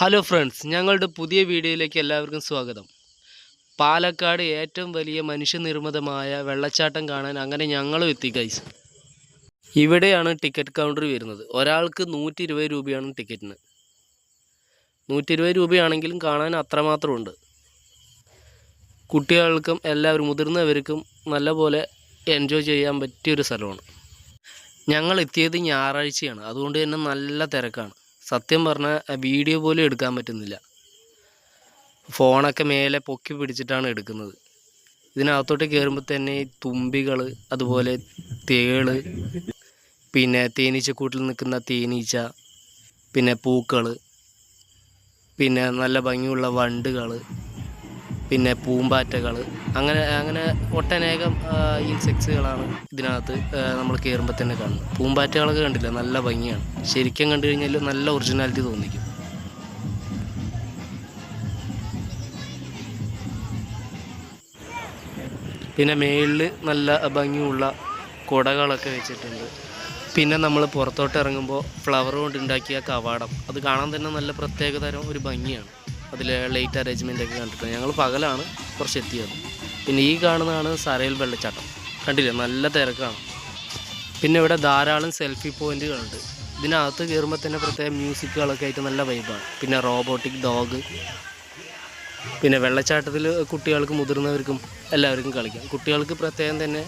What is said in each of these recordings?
Hello friends ഞങ്ങളുടെ പുതിയ വീഡിയോയിലേക്ക് എല്ലാവർക്കും സ്വാഗതം. പാലക്കാട് ഏറ്റവും വലിയ മനുഷ്യനിർമ്മിതമായ വെള്ളച്ചാട്ടം കാണാൻ അങ്ങനെ ഞങ്ങളും എത്തി ഗൈസ് ഇവിടെയാണ് ടിക്കറ്റ് കൗണ്ടർ വരുന്നത്. ഒരാൾക്ക് നൂറ്റി ഇരുപത് രൂപയാണ് ടിക്കറ്റിന് നൂറ്റി ഇരുപത് രൂപയാണെങ്കിലും കാണാൻ അത്രമാത്രമുണ്ട്. കുട്ടികൾക്കും എല്ലാവരും മുതിർന്നവർക്കും നല്ലപോലെ എൻജോയ് ചെയ്യാൻ പറ്റിയൊരു സ്ഥലമാണ്. ഞങ്ങൾ എത്തിയത് ഞായറാഴ്ചയാണ്. അതുകൊണ്ട് തന്നെ നല്ല തിരക്കാണ്. സത്യം പറഞ്ഞാൽ വീഡിയോ പോലും എടുക്കാൻ പറ്റുന്നില്ല. ഫോണൊക്കെ മേലെ പൊക്കി പിടിച്ചിട്ടാണ് എടുക്കുന്നത്. ഇതിനകത്തോട്ട് കയറുമ്പോൾ തന്നെ തുമ്പികൾ അതുപോലെ തേൾ പിന്നെ തേനീച്ചക്കൂട്ടിൽ നിൽക്കുന്ന തേനീച്ച പിന്നെ പൂക്കൾ പിന്നെ നല്ല ഭംഗിയുള്ള വണ്ടുകൾ പിന്നെ പൂമ്പാറ്റകൾ അങ്ങനെ അങ്ങനെ ഒട്ടനേകം ഇൻസെക്ട്സുകളാണ് ഇതിനകത്ത് നമ്മൾ കയറുമ്പോൾ തന്നെ കാണുന്നത്. പൂമ്പാറ്റകളൊക്കെ കണ്ടില്ല? നല്ല ഭംഗിയാണ്. ശരിക്കും കണ്ടു കഴിഞ്ഞാൽ നല്ല ഒറിജിനാലിറ്റി തോന്നിക്കും. പിന്നെ മേളിൽ നല്ല ഭംഗിയുള്ള കുടകളൊക്കെ വെച്ചിട്ടുണ്ട്. പിന്നെ നമ്മൾ പുറത്തോട്ട് ഇറങ്ങുമ്പോൾ ഫ്ലവർ കൊണ്ട് ഉണ്ടാക്കിയ കവാടം. അത് കാണാൻ തന്നെ നല്ല പ്രത്യേകതരം ഒരു ഭംഗിയാണ്. അതിൽ ലൈറ്റ് അറേഞ്ച്മെന്റ് ഒക്കെ കണ്ടിട്ട് ഞങ്ങൾ പകലാണ് കുറച്ച് എത്തിയത്. പിന്നെ ഈ കാണുന്നതാണ് സരയിൽ വെള്ളച്ചാട്ടം. കണ്ടില്ലേ? നല്ല തിരക്കാണ്. പിന്നെ ഇവിടെ ധാരാളം സെൽഫി പോയിന്റുകളുണ്ട് ഇതിനകത്ത് കയറുമ്പോൾ തന്നെ പ്രത്യേക മ്യൂസിക്കുകളൊക്കെ ആയിട്ട് നല്ല വൈബാണ് പിന്നെ റോബോട്ടിക് ഡോഗ് പിന്നെ വെള്ളച്ചാട്ടത്തിൽ കുട്ടികൾക്ക് മുതിർന്നവർക്കും എല്ലാവർക്കും കളിക്കാം. കുട്ടികൾക്ക് പ്രത്യേകം തന്നെ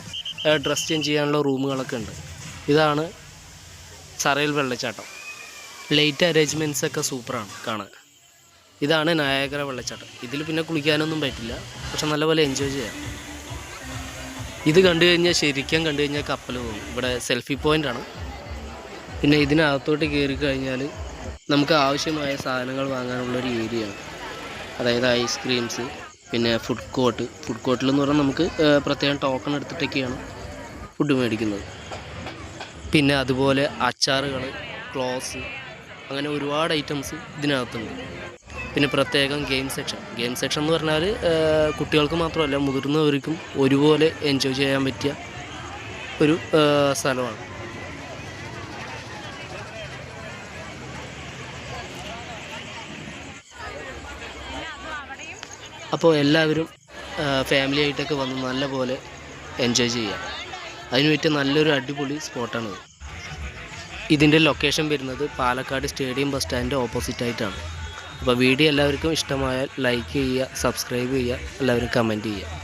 ഡ്രസ് ചേഞ്ച് ചെയ്യാനുള്ള റൂമുകളൊക്കെ ഉണ്ട്. ഇതാണ് സറയിൽ വെള്ളച്ചാട്ടം. ലൈറ്റ് അറേഞ്ച്മെന്റ്സ് ഒക്കെ സൂപ്പറാണ് കാണാൻ. ഇതാണ് നായകര വെള്ളച്ചാട്ടം. ഇതിൽ പിന്നെ കുളിക്കാനൊന്നും പറ്റില്ല. പക്ഷെ നല്ലപോലെ എൻജോയ് ചെയ്യാം. ഇത് കണ്ടു കഴിഞ്ഞാൽ ശരിക്കും കണ്ടു കഴിഞ്ഞാൽ കപ്പൽ പോകും. ഇവിടെ സെൽഫി പോയിന്റ് ആണ്. പിന്നെ ഇതിനകത്തോട്ട് കയറി കഴിഞ്ഞാൽ നമുക്ക് ആവശ്യമായ സാധനങ്ങൾ വാങ്ങാനുള്ളൊരു ആണ്. അതായത് ഐസ്ക്രീംസ് പിന്നെ ഫുഡ് കോർട്ട് ഫുഡ് കോർട്ടിൽ എന്ന് പറഞ്ഞാൽ നമുക്ക് പ്രത്യേകം ടോക്കൺ എടുത്തിട്ടൊക്കെയാണ് ഫുഡ് മേടിക്കുന്നത്. പിന്നെ അതുപോലെ അച്ചാറുകൾ ക്ലോസ് അങ്ങനെ ഒരുപാട് ഐറ്റംസ് ഇതിനകത്തുണ്ട്. പിന്നെ പ്രത്യേകം ഗെയിം സെക്ഷൻ ഗെയിം സെക്ഷൻ എന്ന് പറഞ്ഞാൽ കുട്ടികൾക്ക് മാത്രമല്ല മുതിർന്നവർക്കും ഒരുപോലെ എൻജോയ് ചെയ്യാൻ പറ്റിയ ഒരു സ്ഥലമാണ്. അപ്പോൾ എല്ലാവരും ഫാമിലി ആയിട്ടൊക്കെ വന്ന് നല്ലപോലെ എൻജോയ് ചെയ്യാം. അതിന് പറ്റിയ നല്ലൊരു അടിപൊളി സ്പോട്ടാണിത്. ഇതിന്റെ ലൊക്കേഷൻ വരുന്നത് പാലക്കാട് സ്റ്റേഡിയം ബസ് സ്റ്റാൻഡിന്റെ ഓപ്പോസിറ്റ് ആയിട്ടാണ്. അപ്പോൾ വീഡിയോ എല്ലാവർക്കും ഇഷ്ടമായാൽ ലൈക്ക് ചെയ്യുക സബ്സ്ക്രൈബ് ചെയ്യുക എല്ലാവരും കമന്റ് ചെയ്യുക.